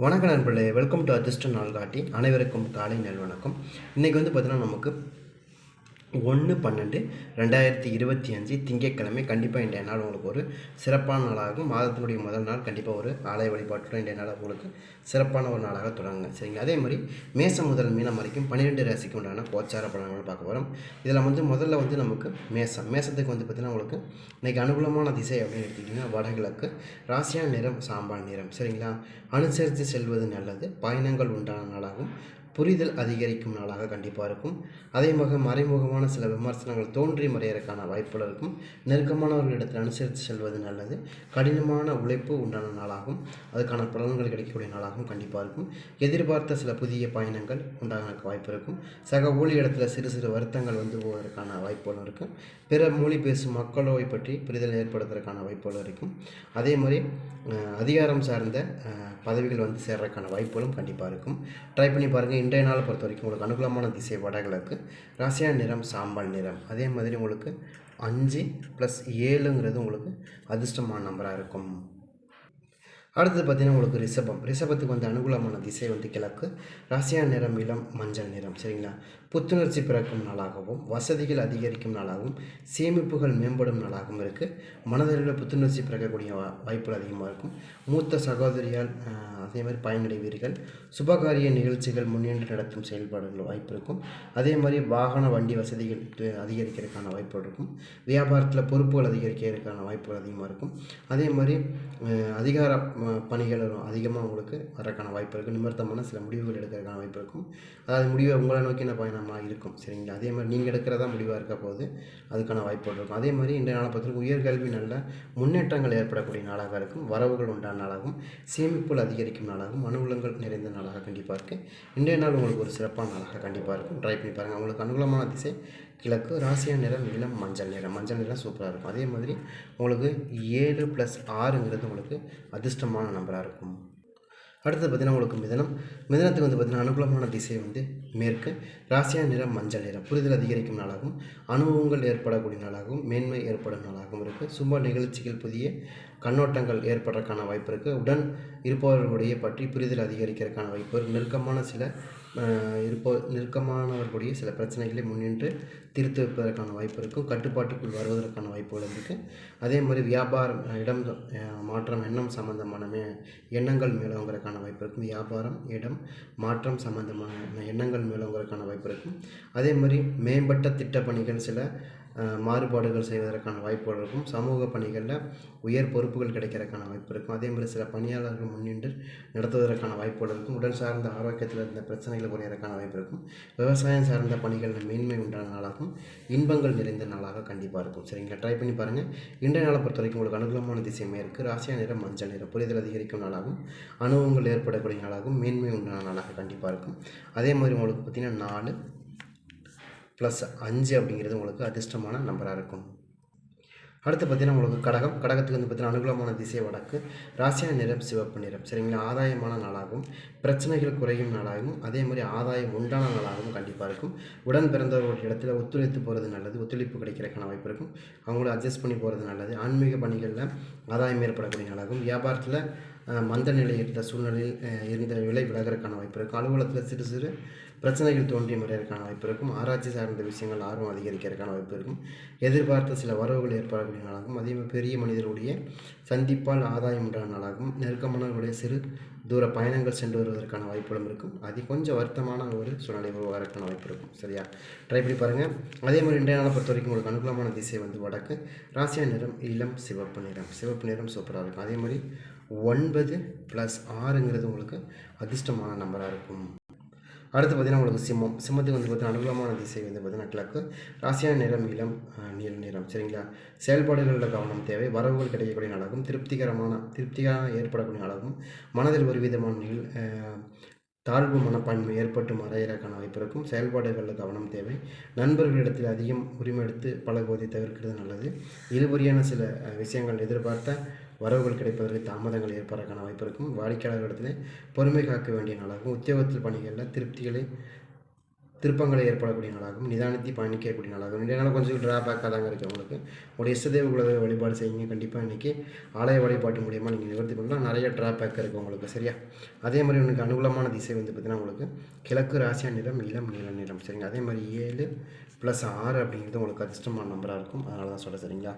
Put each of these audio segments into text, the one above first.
வணக்கம் நண்பர்களே welcome to அதிர்ஷ்ட நாள் காட்டி அனைவருக்கும் காலை நல் வணக்கம் இன்றைக்கி வந்து பார்த்தீங்கன்னா நமக்கு ஒன்று பன்னெண்டு ரெண்டாயிரத்தி இருபத்தி அஞ்சு திங்கட்கிழமை கண்டிப்பாக இன்றைய நாள் உங்களுக்கு ஒரு சிறப்பான நாளாகும். மாதத்தினுடைய முதல் நாள் கண்டிப்பாக ஒரு ஆலய வழிபாட்டுடன் இன்றைய நாள் உங்களுக்கு சிறப்பான ஒரு நாளாக தொடங்குங்க. சரிங்க அதே மாதிரி மேசம் முதல் மீனம் வரைக்கும் பன்னிரெண்டு ராசிக்கு உண்டான கோச்சார பலன்கள் பார்க்க போகிறோம் இதில் வந்து முதல்ல வந்து நமக்கு மேசம். மேசத்துக்கு வந்து பார்த்திங்கன்னா உங்களுக்கு இன்றைக்கி அனுகூலமான திசை அப்படின்னு எடுத்துக்கிட்டிங்கன்னா வடகிழக்கு ராசியான நிறம் சாம்பான் நிறம். சரிங்களா? அனுசரித்து செல்வது நல்லது. பயணங்கள் உண்டான நாளாகும். புரிதல் அதிகரிக்கும் நாளாக கண்டிப்பாக இருக்கும். அதே மாதிரி மறைமுகமான சில விமர்சனங்கள் தோன்றி மறையறதுக்கான வாய்ப்புகள் இருக்கும். நெருக்கமானவர்களிடத்தில் அனுசரித்து செல்வது நல்லது. கடினமான உழைப்பு உண்டான நாளாகும். அதுக்கான பலன்கள் கிடைக்கக்கூடிய நாளாகவும் கண்டிப்பாக இருக்கும். எதிர்பார்த்த சில புதிய பயணங்கள் உண்டாக வாய்ப்பு இருக்கும். சக ஊழியரிடத்தில் சிறு சிறு வருத்தங்கள் வந்து போவதற்கான வாய்ப்புகளும் இருக்கும். பிற மொழி பேசும் மக்களோவை பற்றி புரிதல் ஏற்படுத்துவதற்கான வாய்ப்புகள் இருக்கும். அதே மாதிரி அதிகாரம் சார்ந்த பதவிகள் வந்து சேர்றதுக்கான வாய்ப்புகளும் கண்டிப்பாக இருக்கும். ட்ரை பண்ணி பாருங்கள் இன்றைய நாளை பொறுத்த வரைக்கும் உங்களுக்கு அனுகூலமான திசை வடகிழக்கு ராசியா நிறம் சாம்பல் நிறம். அதே மாதிரி உங்களுக்கு அஞ்சு ப்ளஸ் ஏழுங்கிறது உங்களுக்கு அதிர்ஷ்டமான நம்பராக இருக்கும். அடுத்தது பார்த்தீங்கன்னா உங்களுக்கு ரிஷபம். ரிஷபத்துக்கு வந்து அனுகூலமான திசை வந்து கிழக்கு ராசியா நிறம் இளம் மஞ்சள் நிறம். சரிங்களா? புத்துணர்ச்சி பிறக்கும் நாளாகவும் வசதிகள் அதிகரிக்கும் நாளாகவும் சேமிப்புகள் மேம்படும் நாளாகவும் இருக்குது மனதளவில் புத்துணர்ச்சி பிறக்கக்கூடிய வா- வாய்ப்புகள் அதிகமாக இருக்கும். மூத்த சகோதரியால் அதே மாதிரி பயனடைவீர்கள். சுபகாரிய நிகழ்ச்சிகள் முன்னின்று நடத்தும் செயல்பாடுகள் வாய்ப்பு இருக்கும். அதே மாதிரி வாகன வண்டி வசதிகள் அதிகரிக்கிறதுக்கான வாய்ப்புகள் இருக்கும். வியாபாரத்தில் பொறுப்புகள் அதிகரிக்கிறதுக்கான வாய்ப்புகள் அதிகமாக இருக்கும். அதே மாதிரி அதிகார பணிகள் அதிகமாக உங்களுக்கு வரக்கான வாய்ப்பு இருக்குது நிமித்தமான சில முடிவுகள் எடுக்கிறதுக்கான வாய்ப்பு இருக்கும். அதாவது முடிவை உங்களை நோக்கின பயணமாக இருக்கும். சரிங்களா? அதே மாதிரி நீங்கள் எடுக்கிறதா முடிவாக இருக்க போது அதுக்கான வாய்ப்புகள் இருக்கும். அதே மாதிரி இன்றைய நாளை பொறுத்தவரைக்கும் உயர்கல்வி நல்ல முன்னேற்றங்கள் ஏற்படக்கூடிய நாளாக இருக்கும். வரவுகள் உண்டான நாளாகவும் சேமிப்புகள் அதிகரிக்கும் நாளாகவும் அனுகூலங்கள் நிறைந்த நாளாக கண்டிப்பாக இருக்குது இன்றைய நாள் உங்களுக்கு ஒரு சிறப்பான நாளாக கண்டிப்பாக இருக்கும். ட்ரை பண்ணி பாருங்கள் உங்களுக்கு அனுகூலமான திசை கிழக்கு ராசியா நிறம் இளம் மஞ்சள் நிறம். மஞ்சள் நிறம் சூப்பராக இருக்கும். அதே மாதிரி உங்களுக்கு ஏழு ப்ளஸ் ஆறுங்கிறது உங்களுக்கு அதிர்ஷ்டமான நம்பராக இருக்கும். அடுத்தது பார்த்தீங்கன்னா உங்களுக்கு மிதனம். மிதனத்துக்கு வந்து பார்த்தீங்கன்னா அனுகூலமான திசை வந்து மேற்கு ராசியான நிறம் மஞ்சள் நிறம். புரிதல் அதிகரிக்கும் நாளாகவும் அனுபவங்கள் ஏற்படக்கூடிய நாளாகவும் மேன்மை ஏற்படும் நாளாகவும் இருக்குது சுப நிகழ்ச்சிகள் புதிய கண்ணோட்டங்கள் ஏற்படுறதுக்கான வாய்ப்பு இருக்குது உடன் இருப்பவர்களுடைய பற்றி புரிதல் அதிகரிக்கிறதுக்கான வாய்ப்பு இருக்குது நெருக்கமான சில இருப்போ நெருக்கமானவர்களுடைய சில பிரச்சனைகளை முன்னின்று திருத்து வைப்பதற்கான வாய்ப்பு இருக்கும் கட்டுப்பாட்டுக்குள் வருவதற்கான வாய்ப்புகள் இருக்குது அதே மாதிரி வியாபாரம் இடம் மாற்றம் எண்ணம் சம்பந்தமான மே எண்ணங்கள் மேலோங்கிறதுக்கான வாய்ப்பு இருக்கும் வியாபாரம் இடம் மாற்றம் சம்பந்தமான எண்ணங்கள் மேலோங்கிறதுக்கான வாய்ப்பு இருக்கும் அதே மாதிரி மேம்பட்ட திட்டப்பணிகள் சில மாறுபாடுகள் செய்வதற்கான வாய்ப்புகள் இருக்கும். சமூக பணிகளில் உயர் பொறுப்புகள் கிடைக்கிறதுக்கான வாய்ப்பு இருக்கும். அதே மாதிரி சில பணியாளர்கள் முன்னின்று நடத்துவதற்கான வாய்ப்புகள் இருக்கும். உடல் சார்ந்த ஆரோக்கியத்தில் இருந்த பிரச்சனைகள் குறையிறதுக்கான வாய்ப்பு இருக்கும். விவசாயம் சார்ந்த பணிகளில் மேன்மை உண்டான நாளாகும். இன்பங்கள் நிறைந்த நாளாக கண்டிப்பாக இருக்கும். சரிங்களா? ட்ரை பண்ணி பாருங்கள் இன்றைய நாளை பொறுத்த வரைக்கும் உங்களுக்கு அனுகூலமான திசையுமே இருக்குது ராசியா நிறம் மஞ்சள் நிறம் புரிதல் அதிகரிக்கும் நாளாகும். அனுபவங்கள் ஏற்படக்கூடிய நாளாகும். மேன்மை உண்டான நாளாக கண்டிப்பாக இருக்கும். அதே மாதிரி உங்களுக்கு பார்த்திங்கன்னா நாலு ப்ளஸ் அஞ்சு அப்படிங்கிறது உங்களுக்கு அதிர்ஷ்டமான நம்பராக இருக்கும். அடுத்து பார்த்தீங்கன்னா உங்களுக்கு கடகம். கடகத்துக்கு வந்து பார்த்தீங்கன்னா அனுகூலமான திசை வடக்கு. ராசியான நிறம் சிவப்பு நிறம். சரிங்களா? ஆதாயமான நாளாகவும் பிரச்சனைகள் குறையும் நாளாகவும் அதே மாதிரி ஆதாயம் உண்டான நாளாகவும் கண்டிப்பாக இருக்கும். உடன் பிறந்தவர்கள் இடத்துல ஒத்துழைத்து போகிறது நல்லது. ஒத்துழைப்பு கிடைக்கிறதுக்கான வாய்ப்பு இருக்கும். அவங்கள அட்ஜஸ்ட் பண்ணி போகிறது நல்லது. ஆன்மீக பணிகளில் ஆதாயம் ஏற்படக்கூடிய நாளாகும் வியாபாரத்தில் மந்த நிலை இருந்த சூழ்நிலையில் இருந்த விலை விலகிறதுக்கான வாய்ப்பு இருக்கும். அலுவலகத்தில் சிறு சிறு பிரச்சனைகள் தோன்றி மறையறதுக்கான வாய்ப்பு இருக்கும். ஆராய்ச்சி சார்ந்த விஷயங்கள் ஆர்வம் அதிகரிக்கிறதுக்கான வாய்ப்பு இருக்கும். எதிர்பார்த்த சில வரவுகள் ஏற்படக்கூடிய நாளாகும். அதே மாதிரி பெரிய மனிதர்களுடைய சந்திப்பால் ஆதாயம் உண்டான நாளாகும். நெருக்கமானவர்களுடைய சிறு தூர பயணங்கள் சென்று வருவதற்கான வாய்ப்புகளும் இருக்கும். அது கொஞ்சம் வருத்தமான ஒரு சூழ்நிலை உருவாகிறதுக்கான வாய்ப்பு இருக்கும். சரியா? ட்ரை பண்ணி பாருங்கள் அதே மாதிரி இன்றைய நாளை பொறுத்த வரைக்கும் உங்களுக்கு அனுகூலமான திசை வந்து வடக்கு. ராசியா நிறம் இளம் சிவப்பு நிறம். சிவப்பு நிறம் சூப்பராக இருக்கும். அதே மாதிரி ஒன்பது ப்ளஸ் ஆறுங்கிறது உங்களுக்கு அதிர்ஷ்டமான நம்பராக இருக்கும். அடுத்து பார்த்தீங்கன்னா உங்களுக்கு சிம்மம். சிம்மத்துக்கு வந்து பார்த்தீங்கன்னா அனுகூலமான திசை வந்து பார்த்தீங்கன்னா கிழக்கு. ராசியான நிறம் இளம் நீல நிறம். சரிங்களா? செயல்பாடுகளில் கவனம் தேவை. வரவுகள் கிடைக்கக்கூடிய நாளாகும். திருப்திகரமான திருப்திகரமாக ஏற்படக்கூடிய நாளாகும். மனதில் ஒரு விதமான நிகழ் தாழ்வு மனப்பான்மை ஏற்பட்டு மறையிறக்கான வாய்ப்பு இருக்கும். செயல்பாடுகளில் கவனம் தேவை. நண்பர்களிடத்தில் அதிகம் உரிமை எடுத்து பழகுவதை தவிர்க்கிறது நல்லது. இழுபறியான சில விஷயங்கள் எதிர்பார்த்த வரவுகள் கிடைப்பதற்கு தாமதங்கள் ஏற்படுறதுக்கான வாய்ப்பு இருக்கும். வாடிக்கையாளர்களிடத்தில் பொறுமை காக்க வேண்டிய நாளாகும். உத்தியோகத்தில் பணிகளில் திருப்திகளை திருப்பங்களை ஏற்படக்கூடிய நாளாகும் நிதானத்தை பயணிக்கக்கூடிய நாளாகும் இன்றைய கொஞ்சம் ட்ராபேக்காக தாங்க இருக்குது உங்களுக்கு உங்களுடைய இஷ்டதேவ குலதெய்வ வழிபாடு செய்யுங்க. கண்டிப்பாக இன்றைக்கி ஆலய வழிபாட்டு மூலியமாக நீங்கள் நிவர்த்தி பண்ணலாம். நிறைய ட்ராபேக் இருக்குது உங்களுக்கு சரியா? அதே மாதிரி உங்களுக்கு அனுகூலமான திசை வந்து பார்த்திங்கன்னா உங்களுக்கு கிழக்கு ராசியா நிறம் இளம் நீல நிறம் சரிங்க அதே மாதிரி ஏழு ப்ளஸ் ஆறு அப்படிங்கிறது உங்களுக்கு அதிர்ஷ்டமான நம்பராக இருக்கும். அதனால தான் சொல்கிறேன் சரிங்களா?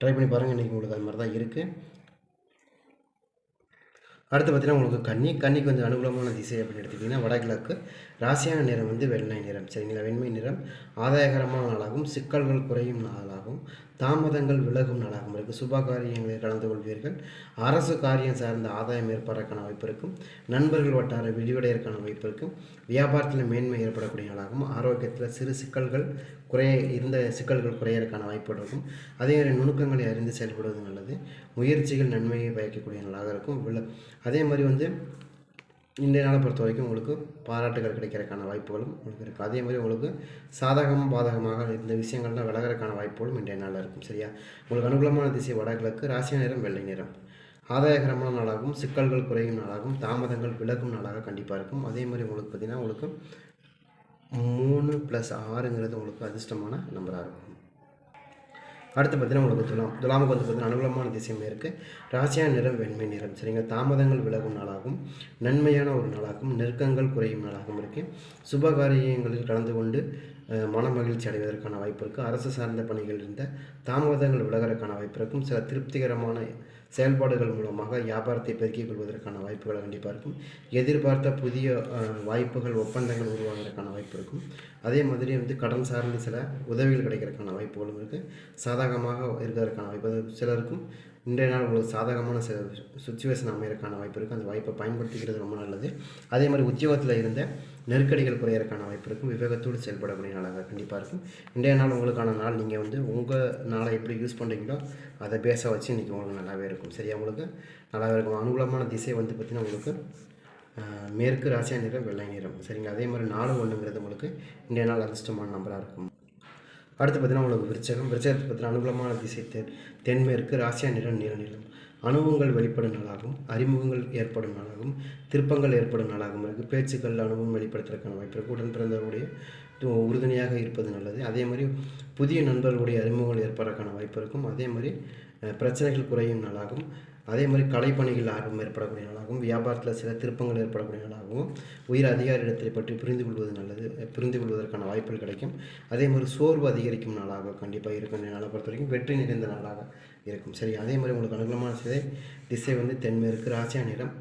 ட்ரை பண்ணி பாருங்கள் இன்றைக்கி உங்களுக்கு அது மாதிரி தான் இருக்குது அடுத்து பார்த்தீங்கன்னா உங்களுக்கு கன்னி கன்னி கொஞ்சம் அனுகூலமான திசை அப்படின்னு எடுத்துக்கிட்டிங்கன்னா வடகிழக்கு. ராசியான நிறம் வந்து வெள்ளை நிறம். சரிங்களா வெண்மை நிறம். ஆதாயகரமான நாளாகும் சிக்கல்கள் குறையும் நாளாகும் தாமதங்கள் விலகும் நாளாகவும் இருக்குது சுப காரியங்களில் கலந்து கொள்வீர்கள். அரசு காரியம் சார்ந்த ஆதாயம் ஏற்படுறதுக்கான வாய்ப்பு இருக்கும் நண்பர்கள் வட்டார விரிவடையறதுக்கான வாய்ப்பு இருக்கும் வியாபாரத்தில் மேன்மை ஏற்படக்கூடிய நாளாகும் ஆரோக்கியத்தில் சிறு சிக்கல்கள் குறைய இருந்த சிக்கல்கள் குறையறதுக்கான வாய்ப்பு இருக்கும் அதே மாதிரி நுணுக்கங்களை அறிந்து செயல்படுவது நல்லது. முயற்சிகள் நன்மையை பயக்கக்கூடிய நாளாக இருக்கும். அதே மாதிரி வந்து இன்றைய நாளை பொறுத்த வரைக்கும் உங்களுக்கு பாராட்டுகள் கிடைக்கிறதுக்கான வாய்ப்புகளும் உங்களுக்கு இருக்குது. அதே மாதிரி உங்களுக்கு சாதகம் பாதகமாக இந்த விஷயங்கள்லாம் விலகிறதுக்கான வாய்ப்புகளும் இன்றைய நாளில் இருக்கும் சரியா? உங்களுக்கு அனுகூலமான திசை வடகிழக்கு ராசிய நிறம் வெள்ளை நிறம் ஆதாயகரமான நாளாகவும் சிக்கல்கள் குறையும் நாளாகவும் தாமதங்கள் விலகும் நாளாக கண்டிப்பாக இருக்கும். அதே மாதிரி உங்களுக்கு பார்த்திங்கன்னா உங்களுக்கு மூணு ப்ளஸ் ஆறுங்கிறது உங்களுக்கு அதிர்ஷ்டமான நம்பராக இருக்கும். அடுத்து பார்த்தீங்கன்னா உங்களுக்கு துலாம் துலாமுக்கு வந்து பார்த்தீங்கன்னா அனுகூலமான திசையும் இருக்குது ராசியான நிறம் வெண்மை நிறம். சரிங்க. தாமதங்கள் விலகும் நாளாகும். நன்மையான ஒரு நாளாகும். நெருக்கங்கள் குறையும் நாளாகவும் இருக்குது சுபகாரியங்களில் கலந்து கொண்டு மன மகிழ்ச்சி அடைவதற்கான வாய்ப்பு இருக்குது அரசு சார்ந்த பணிகள் இருந்த தாமதங்கள் விலகிறதுக்கான வாய்ப்பு இருக்கும். சில திருப்திகரமான செயல்பாடுகள் மூலமாக வியாபாரத்தை பெருக்கிக் கொள்வதற்கான வாய்ப்புகள் கண்டிப்பாக இருக்கும். எதிர்பார்த்த புதிய வாய்ப்புகள் ஒப்பந்தங்கள் உருவாகிறதுக்கான வாய்ப்பு இருக்கும். அதே மாதிரி வந்து கடன் சார்ந்த சில உதவிகள் கிடைக்கிறதுக்கான வாய்ப்புகளும் இருக்குது சாதகமாக இருக்கிறதுக்கான வாய்ப்பு சிலருக்கும் இன்றைய நாள் உங்களுக்கு சாதகமான சில சுச்சுவேஷன் அமையறக்கான வாய்ப்பு இருக்குது அந்த வாய்ப்பை பயன்படுத்திக்கிறது ரொம்ப நல்லது. அதே மாதிரி உத்தியோகத்தில் இருந்த நெருக்கடிகள் குறையறதுக்கான வாய்ப்பு இருக்கும் விவேகத்தோடு செயல்படக்கூடிய நாளாக கண்டிப்பாக இருக்கும் இன்றைய நாள் உங்களுக்கான நாள். நீங்கள் வந்து உங்கள் நாளை எப்படி யூஸ் பண்ணுறீங்களோ அதை பேச வச்சு இன்றைக்கி உங்களுக்கு நல்லாவே இருக்கும். சரியா உங்களுக்கு? நல்லாவே இருக்கும். அனுகூலமான திசை வந்து பார்த்திங்கன்னா உங்களுக்கு மேற்கு ராசியா நிறம் வெள்ளை நிறம். சரிங்க அதே மாதிரி நாலு ஒன்றுங்கிறது உங்களுக்கு இன்றைய நாள் அதிர்ஷ்டமான நம்பராக இருக்கும். அடுத்து பார்த்தீங்கன்னா உங்களுக்கு விருச்சகம். விருச்சகத்தை பற்றின அனுகூலமான திசை தென் தென்மேற்கு ராசியா நிறம் நீல நிலம். அனுபவங்கள் வெளிப்படும் நாளாகும் அறிமுகங்கள் ஏற்படும் நாளாகும் திருப்பங்கள் ஏற்படும் நாளாகவும் இருக்குது பேச்சுக்கள் அனுபவம் வெளிப்படுத்துறதுக்கான வாய்ப்பு இருக்குது உடன் பிறந்தவருடைய து- உறுதுணையாக இருப்பது நல்லது. அதே மாதிரி புதிய நண்பர்களுடைய அறிமுகங்கள் ஏற்படுறதுக்கான வாய்ப்பு இருக்கும். அதே மாதிரி பிரச்சனைகள் குறையும் நாளாகும் அதே மாதிரி கலைப்பணிகள் ஆர்வம் ஏற்படக்கூடிய நாளாகவும் வியாபாரத்தில் சில திருப்பங்கள் ஏற்படக்கூடிய நாளாகவும் உயர் அதிகாரியிடத்தை பற்றி புரிந்து கொள்வது நல்லது புரிந்து கொள்வதற்கான வாய்ப்புகள் கிடைக்கும். அதே மாதிரி சோர்வு அதிகரிக்கும் நாளாக கண்டிப்பாக இருக்கும் நாளை பொறுத்த வரைக்கும் வெற்றி நிறைந்த நாளாக இருக்கும். சரி அதே மாதிரி உங்களுக்கு அனுகூலமான திசை திசை வந்து தென்மேற்கு ராசியா நிறம்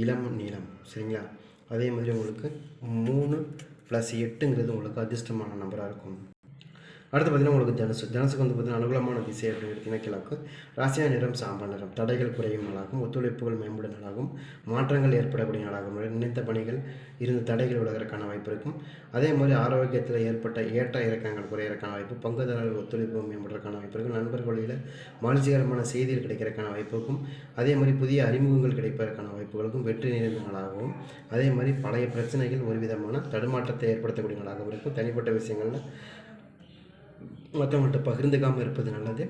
இளம் நீளம் சரிங்களா? அதே மாதிரி உங்களுக்கு மூணு ப்ளஸ் எட்டுங்கிறது உங்களுக்கு அதிர்ஷ்டமான நம்பராக இருக்கும். அடுத்து பார்த்தீங்கன்னா உங்களுக்கு தனுசு தனுசுக்கு வந்து பார்த்தீங்கன்னா அனுகூலமான திசை அப்படின்னு எடுத்திங்கன்னா கிழக்கு ராசியா நிறம் சாம்பல் நிறம். தடைகள் குறையும் நாளாகும். ஒத்துழைப்புகள் மேம்படும் நாளாகும். மாற்றங்கள் ஏற்படக்கூடிய நாளாகும். நினைத்த பணிகள் இருந்த தடைகள் விலகிறதுக்கான வாய்ப்பு இருக்கும். அதே மாதிரி ஆரோக்கியத்தில் ஏற்பட்ட ஏற்ற இறக்கங்கள் குறையிறக்கான வாய்ப்பு பங்குதாரர்கள் ஒத்துழைப்பு மேம்படுறதுக்கான வாய்ப்பு இருக்கும். நண்பர் வழியில் மகிழ்ச்சிகரமான செய்திகள் கிடைக்கிறதுக்கான வாய்ப்பு இருக்கும். அதே மாதிரி புதிய அறிமுகங்கள் கிடைப்பதற்கான வாய்ப்புகளுக்கும் வெற்றி நிறைந்த நாளாகவும் அதே மாதிரி பழைய பிரச்சனைகள் ஒரு விதமான தடுமாற்றத்தை ஏற்படுத்தக்கூடிய நாளாகவும் இருக்கும். தனிப்பட்ட விஷயங்களில் மற்றவங்கள்ட்ட பகிர்ந்துக்காமல் இருப்பது நல்லது.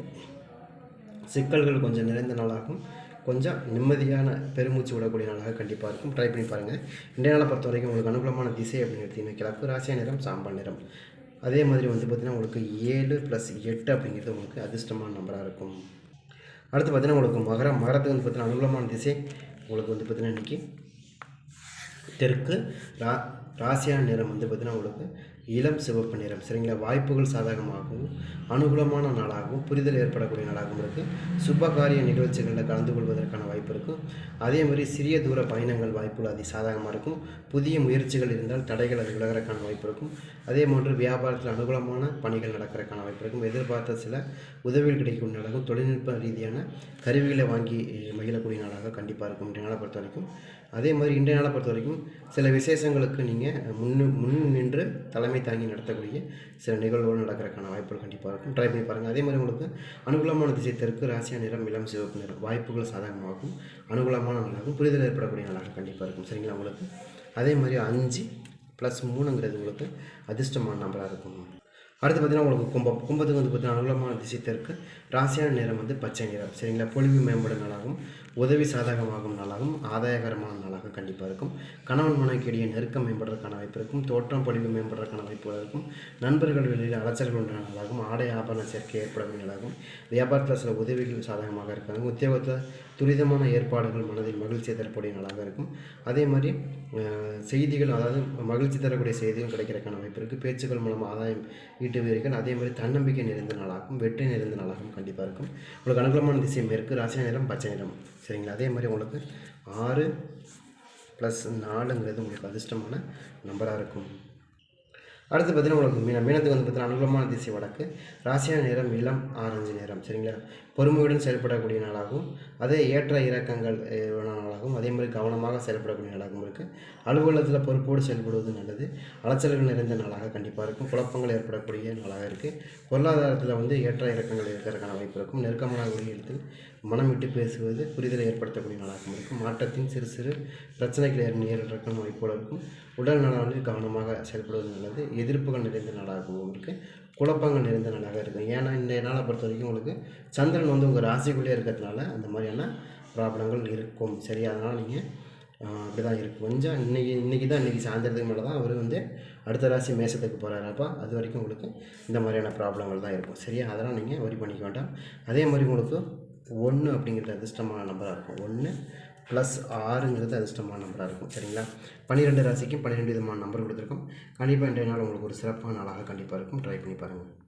சிக்கல்கள் கொஞ்சம் நிறைந்த நாளாகும். கொஞ்சம் நிம்மதியான பெருமூச்சு விடக்கூடிய நாளாக கண்டிப்பாக இருக்கும். ட்ரை பண்ணி பாருங்கள் இன்றைய நாளை பொறுத்த வரைக்கும் உங்களுக்கு அனுகூலமான திசை அப்படின்னு எடுத்தீங்கன்னா கிழக்கு ராசிய நிறம் சாம்பல் நிறம். அதே மாதிரி வந்து பார்த்திங்கன்னா உங்களுக்கு ஏழு ப்ளஸ் எட்டு அப்படிங்கிறது உங்களுக்கு அதிர்ஷ்டமான நம்பராக இருக்கும். அடுத்து பார்த்தீங்கன்னா உங்களுக்கு மகரம். மகரத்துக்கு வந்து பார்த்தீங்கன்னா அனுகூலமான திசை உங்களுக்கு வந்து பார்த்திங்கன்னா இன்றைக்கி தெற்கு ரா ராசியான நிறம் வந்து பார்த்திங்கன்னா உங்களுக்கு இளம் சிவப்பு நிறம் சரிங்களா? வாய்ப்புகள் சாதகமாகவும் அனுகூலமான நாளாகவும் புரிதல் ஏற்படக்கூடிய நாளாகவும் இருக்குது சுபகாரிய நிகழ்ச்சிகளில் கலந்து கொள்வதற்கான வாய்ப்பு இருக்கும் அதே மாதிரி சிறிய தூர பயணங்கள் வாய்ப்புகள் அதி சாதகமாக இருக்கும் புதிய முயற்சிகள் இருந்தால் தடைகள் அது விலகிறக்கான வாய்ப்பு இருக்கும் அதே போன்று வியாபாரத்தில் அனுகூலமான பணிகள் நடக்கிறதுக்கான வாய்ப்பு இருக்கும் எதிர்பார்த்த சில உதவிகள் கிடைக்கும் நாளாகவும் தொழில்நுட்ப ரீதியான கருவிகளை வாங்கி மகிழக்கூடிய நாளாக கண்டிப்பாக இருக்கும். இன்றைய நாளை பொறுத்த வரைக்கும். அதே மாதிரி இன்றைய நாளை பொறுத்த வரைக்கும் சில விசேஷங்களுக்கு நீங்கள் முன்னு முன் நின்று தலைமை தாங்கி நடத்தக்கூடிய சில நிகழ்வுகள் நடக்கிறதுக்கான வாய்ப்புகள் கண்டிப்பாக இருக்கும். ட்ரை பண்ணி பாருங்கள் அதே மாதிரி உங்களுக்கு அனுகூலமான திசை தெற்கு ராசியா நிறம் இளம் சிவப்பு நிறம் வாய்ப்புகள் சாதகமாகும். அனுகூலமான நல்லாகும் புரிதல் ஏற்படக்கூடிய நாளாக கண்டிப்பாக இருக்கும். சரிங்களா உங்களுக்கு? அதே மாதிரி அஞ்சு ப்ளஸ் மூணுங்கிறது உங்களுக்கு அதிர்ஷ்டமான நம்பராக இருக்கும். அடுத்து பார்த்தீங்கன்னா உங்களுக்கு கும்பம். கும்பத்துக்கு வந்து பார்த்தீங்கன்னா அனுகூலமான திசை தெற்கு ராசியான நிறம் வந்து பச்சை நிறம். சரிங்களா? பொலிவு மேம்பட நாளாகவும் உதவி சாதகமாகும் நாளாகவும் ஆதாயகரமான நாளாக கண்டிப்பாக இருக்கும். கணவன் மனைவிக்கு இடையே நெருக்கம் மேம்படுறதுக்கான வாய்ப்பு இருக்கும். தோற்றம் பொழிவு மேம்படுறதுக்கான வாய்ப்புகள் இருக்கும். நண்பர்கள் வெளியில் அலைச்சல்கள் உண்டான நாளாகும் ஆடை ஆபரண சேர்க்கை ஏற்படக்கூடிய நாளாகும் வியாபாரத்தில் சில உதவிகள் சாதகமாக இருக்காங்க உத்தியோகத்தில் துரிதமான ஏற்பாடுகள் மனதில் மகிழ்ச்சியை தரக்கூடிய நாளாக இருக்கும். அதே மாதிரி செய்திகள் அதாவது மகிழ்ச்சி தரக்கூடிய செய்திகள் கிடைக்கிறதுக்கான வாய்ப்பு இருக்குது பேச்சுக்கள் மூலம் ஆதாயம் ஈட்டுவீர்கள் அதே மாதிரி தன்னம்பிக்கை நிறைந்த நாளாகும் வெற்றி நிறைந்த நாளாகவும் கண்டிப்பாக இருக்கும். உங்களுக்கு அனுகூலமான திசை மேற்கு ராசி நேரம் பச்சை நிறம் சரிங்களா? அதே மாதிரி உங்களுக்கு ஆறு ப்ளஸ் நாலுங்கிறது உங்களுக்கு அதிர்ஷ்டமான நம்பராக இருக்கும். அடுத்து பார்த்தீங்கன்னா உங்களுக்கு மீன மீனத்துக்கு வந்து பார்த்தீங்கன்னா அனுகூலமான திசை வடக்கு. ராசியான நேரம் இளம் ஆரஞ்சு நேரம். சரிங்களா? பொறுமையுடன் செயல்படக்கூடிய நாளாகவும் அதே ஏற்ற இறக்கங்கள் நாளாகவும் அதே மாதிரி கவனமாக செயல்படக்கூடிய நாளாகவும் இருக்குது அலுவலகத்தில் பொறுப்போடு செயல்படுவது நல்லது. அலைச்சல்கள் நிறைந்த நாளாக கண்டிப்பாக இருக்கும். குழப்பங்கள் ஏற்படக்கூடிய நாளாக இருக்குது பொருளாதாரத்தில் வந்து ஏற்ற இறக்கங்கள் இருக்கிறதுக்கான வாய்ப்பு இருக்கும். நெருக்கமான உயிரிழத்தில் மனம் விட்டு பேசுவது புரிதலை ஏற்படுத்தக்கூடிய நாளாகவும் இருக்கும். மாற்றத்தின் சிறு சிறு பிரச்சனைகள் ஏற் வாய்ப்போடு இருக்கும். உடல் நலனில் கவனமாக செயல்படுவது நல்லது. எதிர்ப்புகள் நிறைந்த நாளாகவும் இருக்குது குழப்பங்கள் நிறைந்த நாளாக இருக்கும். ஏன்னா இந்த நாளை பொறுத்த வரைக்கும் உங்களுக்கு சந்திரன் வந்து உங்கள் ராசிக்குள்ளே இருக்கிறதுனால அந்த மாதிரியான ப்ராப்ளங்கள் இருக்கும். சரி அதனால் நீங்கள் அப்படி தான் இருக்கும் கொஞ்சம் இன்றைக்கி இன்றைக்கி தான் இன்றைக்கி சாயந்தரத்துக்கு மேலே தான் அவர் வந்து அடுத்த ராசி மேசத்துக்கு போகிறாரு அப்போ அது வரைக்கும் உங்களுக்கு இந்த மாதிரியான ப்ராப்ளங்கள் தான் இருக்கும். சரியா? அதெல்லாம் நீங்கள் வரி பண்ணிக்க வேண்டாம். அதே மாதிரி உங்களுக்கு ஒன்று அப்படிங்கிறது அதிர்ஷ்டமான நம்பராக இருக்கும். ஒன்று ப்ளஸ் ஆறுங்கிறது அதிர்ஷ்டமான நம்பராக இருக்கும். சரிங்களா? பன்னிரெண்டு ராசிக்கும் பன்னிரெண்டு விதமான நம்பர் கொடுத்துருக்கோம். கண்டிப்பாக இன்றைய நாள் உங்களுக்கு ஒரு சிறப்பான நாளாக கண்டிப்பாக இருக்கும். ட்ரை பண்ணி பாருங்கள்